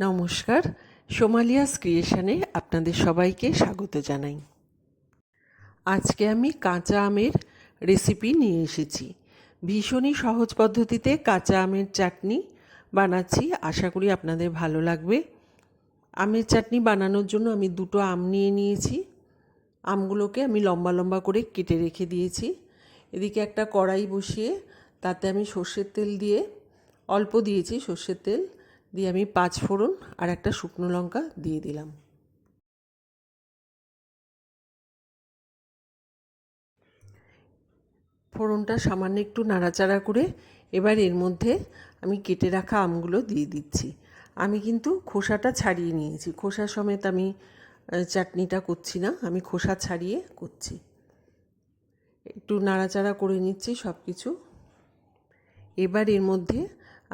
নমস্কার। সোমালিয়াস ক্রিয়েশনে আপনাদের সবাইকে স্বাগত জানাই। আজকে আমি কাঁচা আমের রেসিপি নিয়ে এসেছি। ভীষণই সহজ পদ্ধতিতে কাঁচা আমের চাটনি বানাচ্ছি। আশা করি আপনাদের ভালো লাগবে। আমের চাটনি বানানোর জন্য আমি দুটো আম নিয়ে নিয়েছি। আমগুলোকে আমি লম্বা লম্বা করে কেটে রেখে দিয়েছি। এদিকে একটা কড়াই বসিয়ে তাতে আমি সর্ষের তেল দিয়ে, অল্প দিয়েছি সর্ষের তেল। দিয়ে আমি পাঁচ ফোড়ন আর একটা শুকনো লঙ্কা দিয়ে দিলাম। ফোড়নটা সামান্য একটু নাড়াচাড়া করে এবার এর মধ্যে আমি কেটে রাখা আমগুলো দিয়ে দিচ্ছি। আমি কিন্তু খোসাটা ছাড়িয়ে নিয়েছি। খোসা সমেত আমি চাটনিটা করছি না, আমি খোসা ছাড়িয়ে করছি। একটু নাড়াচাড়া করে নিচ্ছি সব কিছু এবার এর মধ্যে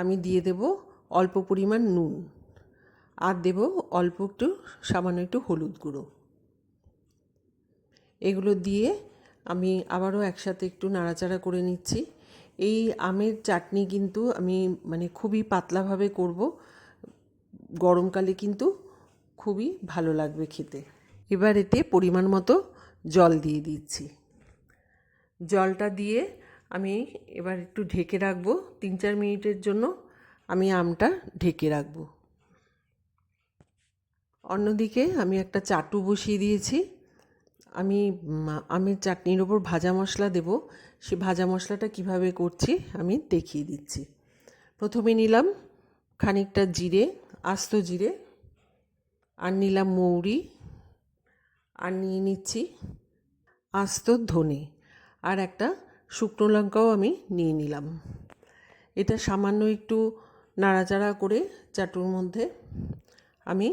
আমি দিয়ে দেব অল্প পরিমাণ নুন। আর দেব অল্প একটু, সামান্য একটু হলুদ গুঁড়ো। এগুলো দিয়ে আমি আবারও একসাথে একটু নাড়াচাড়া করে নিচ্ছি। এই আমের চাটনি কিন্তু আমি মানে খুবই পাতলাভাবে করব। গরমকালে কিন্তু খুবই ভালো লাগবে খেতে। এবার এতে পরিমাণ মতো জল দিয়ে দিচ্ছি। জলটা দিয়ে আমি এবার একটু ঢেকে রাখব। তিন চার মিনিটের জন্য আমি আমটা ঢেকে রাখব। অন্যদিকে আমি একটা চাটু বসিয়ে দিয়েছি। আমি আমের চাটনির ওপর ভাজা মশলা দেব। সে ভাজা মশলাটা কীভাবে করছি আমি দেখিয়ে দিচ্ছি। প্রথমে নিলাম খানিকটা জিরে, আস্ত জিরে, আর নিলাম মৌরি, আর নিয়ে নিচ্ছি আস্ত ধনে। আর একটা শুকনো লঙ্কাও আমি নিয়ে নিলাম। এটা সামান্য একটু নাড়াচাড়া করে চাটুর মধ্যে আমি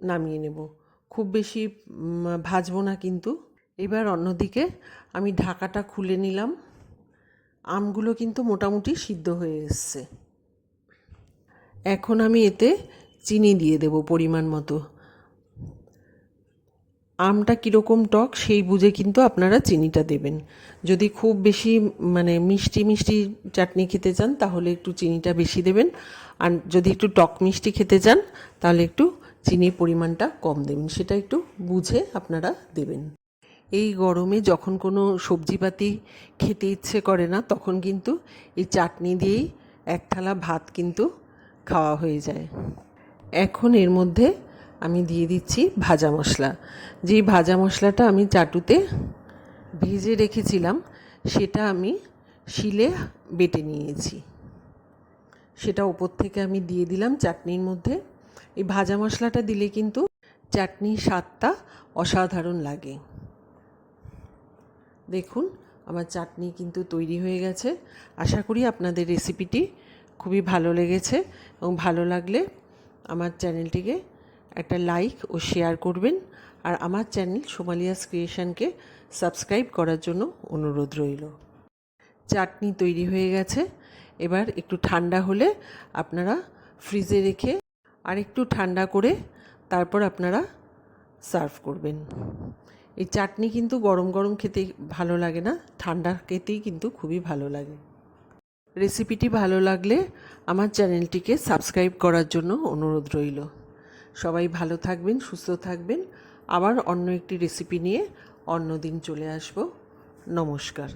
নামিয়ে নেব। খুব বেশি ভাজবো না কিন্তু। এবার অন্যদিকে আমি ঢাকাটা খুলে নিলাম। আমগুলো কিন্তু মোটামুটি সিদ্ধ হয়ে এসছে। এখন আমি এতে চিনি দিয়ে দেব পরিমাণ মতো। আমটা কীরকম টক, সেই বুঝে কিন্তু আপনারা চিনিটা দেবেন। যদি খুব বেশি মানে মিষ্টি মিষ্টি চাটনি খেতে চান, তাহলে একটু চিনিটা বেশি দেবেন। আর যদি একটু টক মিষ্টি খেতে চান, তাহলে একটু চিনির পরিমাণটা কম দেবেন। সেটা একটু বুঝে আপনারা দেবেন। এই গরমে যখন কোনো সবজিপাতি খেতে ইচ্ছে করে না, তখন কিন্তু এই চাটনি দিয়েই এক থালা ভাত কিন্তু খাওয়া হয়ে যায়। এখন এর মধ্যে আমি দিয়ে দিচ্ছি ভাজা মশলা। যেই ভাজা মশলাটা আমি চাটুতে ভেজে রেখেছিলাম, সেটা আমি শিলে বেটে নিয়েছি। সেটা ওপর থেকে আমি দিয়ে দিলাম চাটনির মধ্যে। এই ভাজা মশলাটা দিলে কিন্তু চাটনির স্বাদটা অসাধারণ লাগে। দেখুন, আমার চাটনি কিন্তু তৈরি হয়ে গেছে। আশা করি আপনাদের রেসিপিটি খুবই ভালো লেগেছে এবং ভালো লাগলে আমার চ্যানেলটিকে একটা লাইক ও শেয়ার করবেন। আর আমার চ্যানেল সোমালিয়াস ক্রিয়েশনকে সাবস্ক্রাইব করার জন্য অনুরোধ রইল। চাটনি তৈরি হয়ে গেছে। এবার একটু ঠান্ডা হলে আপনারা ফ্রিজে রেখে আর একটু ঠান্ডা করে তারপর আপনারা সার্ভ করবেন। এই চাটনি কিন্তু গরম গরম খেতে ভালো লাগে না, ঠান্ডা খেতেই কিন্তু খুবই ভালো লাগে। রেসিপিটি ভালো লাগলে আমার চ্যানেলটিকে সাবস্ক্রাইব করার জন্য অনুরোধ রইল। সবাই ভালো থাকবেন, সুস্থ থাকবেন। আবার অন্য একটি রেসিপি নিয়ে অন্য দিন চলে আসব। নমস্কার।